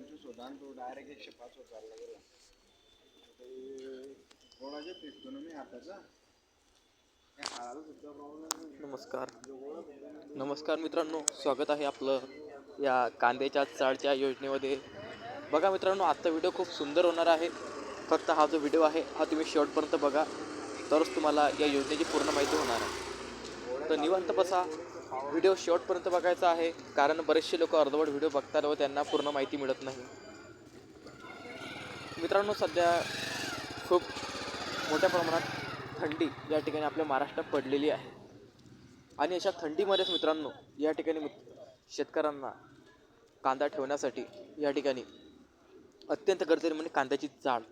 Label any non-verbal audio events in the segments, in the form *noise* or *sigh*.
पंचवीस होता आणि तो डायरेक्ट एकशे पाच वर चालला गेला गोळाच्या गोळाचे ना मी हाताचा. नमस्कार. नमस्कार मित्रांनो स्वागत आहे आपलं या कांद्याच्या चाळच्या योजनेमध्ये. बघा मित्रांनो आजचा व्हिडिओ खूप सुंदर होणार आहे. फक्त हा जो व्हिडिओ आहे हा तुम्ही शेवटपर्यंत बघा. तरच तुम्हाला या योजनेची पूर्ण माहिती होणार आहे. तर निवांत बसा. व्हिडिओ शेवटपर्यंत बघायचा आहे. कारण बरेचसे लोक अर्धवट व्हिडिओ बघतात व त्यांना पूर्ण माहिती मिळत नाही. मित्रांनो सध्या खूप मोठ्या प्रमाणात थंडी या ठिकाणी आपल्या महाराष्ट्रात पडलेली आहे. आणि अशा थंडीमध्येच मित्रांनो या ठिकाणी शेतकऱ्यांना कांदा ठेवण्यासाठी या ठिकाणी अत्यंत गरजेचं म्हणजे कांद्याची चाळ.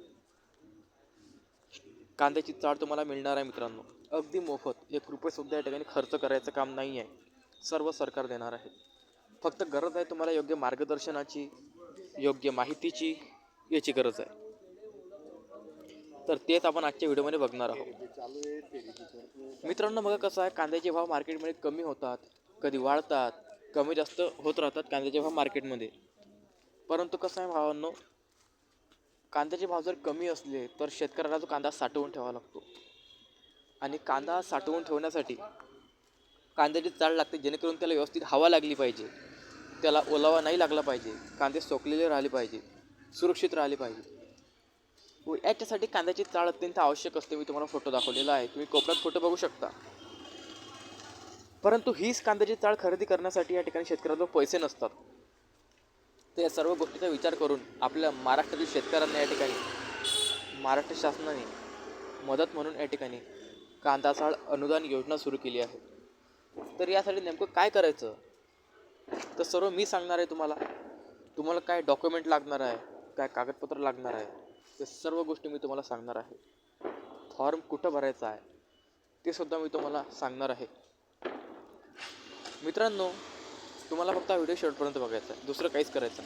कांद्याची चाळ तुम्हाला मिळणार आहे मित्रांनो. अगदी मोफत एक रुपयेसुद्धा या ठिकाणी खर्च करायचं काम नाही आहे. सर्व सरकार देणार आहे. फक्त गरज आहे तुम्हाला योग्य मार्गदर्शनाची योग्य माहितीची याची गरज आहे. तर तेच आपण आजच्या व्हिडिओमध्ये बघणार आहोत. चालू मित्रांनो मग कसं आहे कांद्याचे भाव मार्केटमध्ये कमी होतात कधी वाढतात कमी जास्त होत राहतात कांद्याचे भाव मार्केटमध्ये. परंतु कसं आहे भावांनो कांद्याचे भाव जर कमी असले तर शेतकऱ्याला तो कांदा साठवून ठेवावा लागतो. आणि कांदा साठवून ठेवण्यासाठी कांद्याची चाळ लागते जेणेकरून त्याला व्यवस्थित हवा लागली पाहिजे. त्याला ओलावा नाही लागला पाहिजे. कांदे सोकलेले राहिले पाहिजे. सुरक्षित राहिले पाहिजे. व याच्यासाठी कांद्याची चाळ अत्यंत आवश्यक असते. मी तुम्हाला फोटो दाखवलेला आहे. तुम्ही कोपऱ्यात फोटो बघू शकता. परंतु हीच कांद्याची चाळ खरेदी करण्यासाठी या ठिकाणी शेतकऱ्याजवळ पैसे नसतात. तर या सर्व गोष्टीचा विचार करून आपल्या महाराष्ट्रातील शेतकऱ्यांना या ठिकाणी महाराष्ट्र शासनाने मदत म्हणून या ठिकाणी कांदा चाळ अनुदान योजना सुरू केली आहे. तर यासाठी नेमकं काय करायचं? तर सर्व मी सांगणार आहे तुम्हाला. तुम्हाला काय डॉक्युमेंट लागणार आहे काय कागदपत्र लागणार आहे ते सर्व गोष्टी मी तुम्हाला सांगणार आहे. फॉर्म कुठं भरायचा आहे ते सुद्धा मी तुम्हाला सांगणार आहे. मित्रांनो तुम्हाला फक्त हा व्हिडिओ शेवटपर्यंत बघायचा आहे दुसरं काहीच करायचं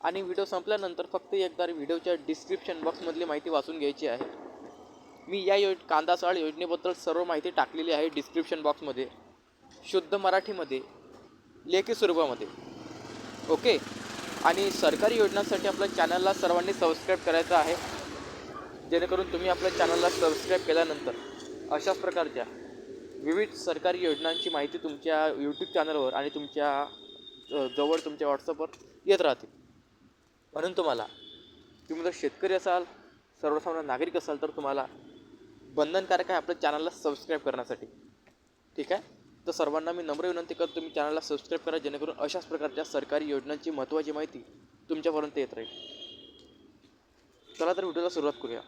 आणि व्हिडिओ संपल्यानंतर फक्त एकदा व्हिडिओच्या डिस्क्रिप्शन बॉक्समधली माहिती वाचून घ्यायची आहे. मी या योज कांदा चाळ योजनेबद्दल सर्व माहिती टाकलेली आहे डिस्क्रिप्शन बॉक्समध्ये. शुद्ध मराठीमध्ये लेखी स्वरूपामध्ये. ओके? आणि सरकारी योजनांसाठी आपल्या चॅनलला सर्वांनी सबस्क्राईब करायचं आहे. जेणेकरून तुम्ही आपल्या चॅनलला सबस्क्राईब केल्यानंतर अशाच प्रकारच्या विविध सरकारी योजनांची माहिती तुमच्या यूट्यूब चॅनलवर आणि तुमच्या जवळ तुमच्या व्हॉट्सअपवर येत राहतील. म्हणून तुम्हाला तुम्ही जर शेतकरी असाल सर्वसामान्य नागरिक असाल तर तुम्हाला बंधनकारक आहे आपल्या चॅनलला सबस्क्राईब करण्यासाठी. ठीक आहे? तर सर्वांना मी नम्र विनंती करतो तुम्ही चॅनलला सबस्क्राईब करा जेणेकरून अशाच प्रकारच्या सरकारी योजनांची महत्त्वाची माहिती तुमच्यापर्यंत येत राहील. चला तर व्हिडिओला सुरुवात करूया.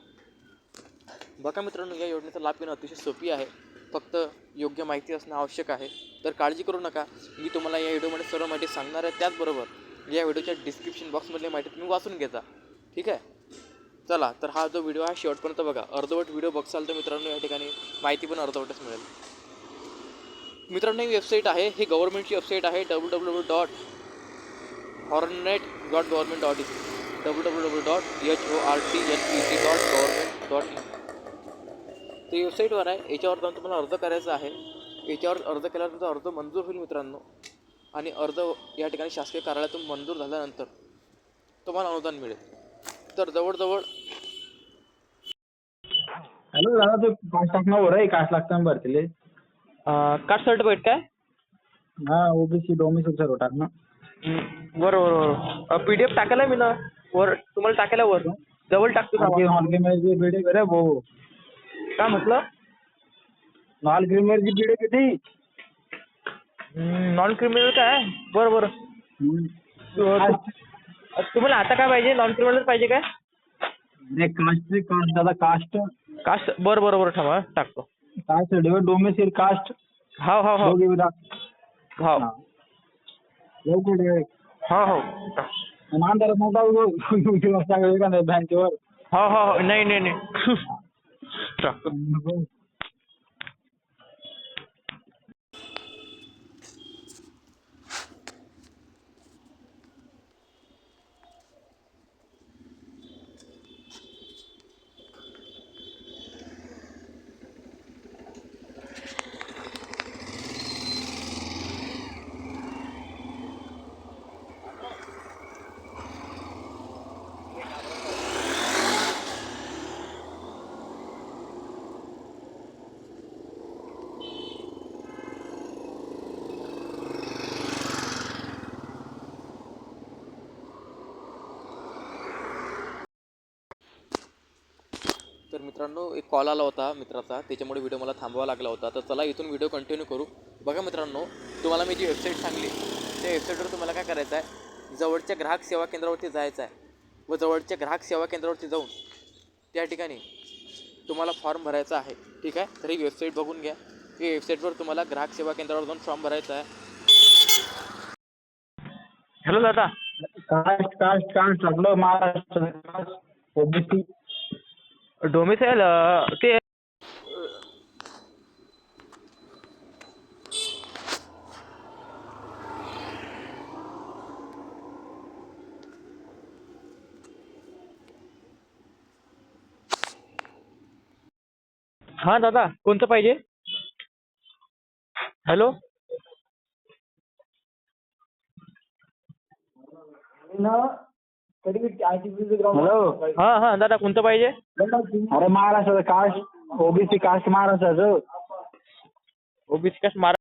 बघा मित्रांनो या योजनेचा लाभ घेणं अतिशय सोपी आहे. फक्त योग्य माहिती असणं आवश्यक आहे. तर काळजी करू नका. मी तुम्हाला या व्हिडिओमध्ये सर्व माहिती सांगणार आहे. त्याचबरोबर या व्हिडिओच्या डिस्क्रिप्शन बॉक्समधली माहिती तुम्ही वाचून घेता ठीक आहे? चला तर हा जो व्हिडिओ आहे शेवटपर्यंत बघा. अर्धवट व्हिडिओ बघसाल तर मित्रांनो या ठिकाणी माहिती पण अर्धवटच मिळेल. मित्रांनो ही वेबसाईट आहे. ही गव्हर्नमेंटची वेबसाईट आहे W W W dot hornet dot government dot in W W W dot H O R T H P C dot government dot in ते वेबसाईटवर आहे. याच्यावर जाऊन तुम्हाला अर्ज करायचा आहे. याच्यावर अर्ज केल्यानंतर अर्ज मंजूर होईल मित्रांनो. आणि अर्ज या ठिकाणी शासकीय कार्यालयातून मंजूर झाल्यानंतर तुम्हाला अनुदान मिळेल. तर जवळजवळ हॅलो दादा ते कास्ट टाकणं वर आहे कास्ट लागतं भरतीले. कास्ट सर्टिफिकेट काय? हा ओबीसी डोमिसाईल सर्व टाकणं. बरोबर बरोबर पी डी एफ टाकायला मी ना वर तुम्हाला टाकायला वर. जवळ टाकतो आणखी नॉन करे भाऊ. काय म्हटलं? नॉन क्रिमिनलची बिडे किती? नॉन क्रिमिनल काय? बरं बरं. हम्म. तुम्हाला आता काय पाहिजे? नॉन क्रिमिनल पाहिजे काय? नाही कास्ट कास्ट दादा कास्ट कास्ट बरं बरं बरं थांबा टाकतो. सर्टिफिकेट डोमिसाईल कास्ट हो हो हो दोघे हो. हा. हो बँकेवर हो हो हो नाही नाही नाही. *laughs* टाकतो. तर मित्रांनो एक कॉल आला होता मित्राचा. त्याच्यामुळे व्हिडिओ मला थांबवावा लागला होता. तर चला इथून व्हिडिओ कंटिन्यू करू. बघा मित्रांनो तुम्हाला मी जी वेबसाईट सांगली त्या वेबसाईटवर तुम्हाला काय करायचं आहे जवळच्या ग्राहक सेवा केंद्रावरती जायचं आहे व जवळच्या ग्राहक सेवा केंद्रावरती जाऊन त्या ठिकाणी तुम्हाला फॉर्म भरायचा आहे. ठीक आहे? तर ही वेबसाईट बघून घ्या. ही वेबसाईटवर तुम्हाला ग्राहक सेवा केंद्रावर जाऊन फॉर्म भरायचा आहे. हॅलो दादा. कास्ट कास्ट कास्ट आपलं महाराष्ट्र ओबीसी? डोमिसाईल ते हां दादा कोणतं पाहिजे? हॅलो? हॅलो हां हां दादा कोणतं पाहिजे? अरे महाराष्ट्राचं कास्ट ओबीसी कास्ट महाराष्ट्राचं. OBC caste Maharashtra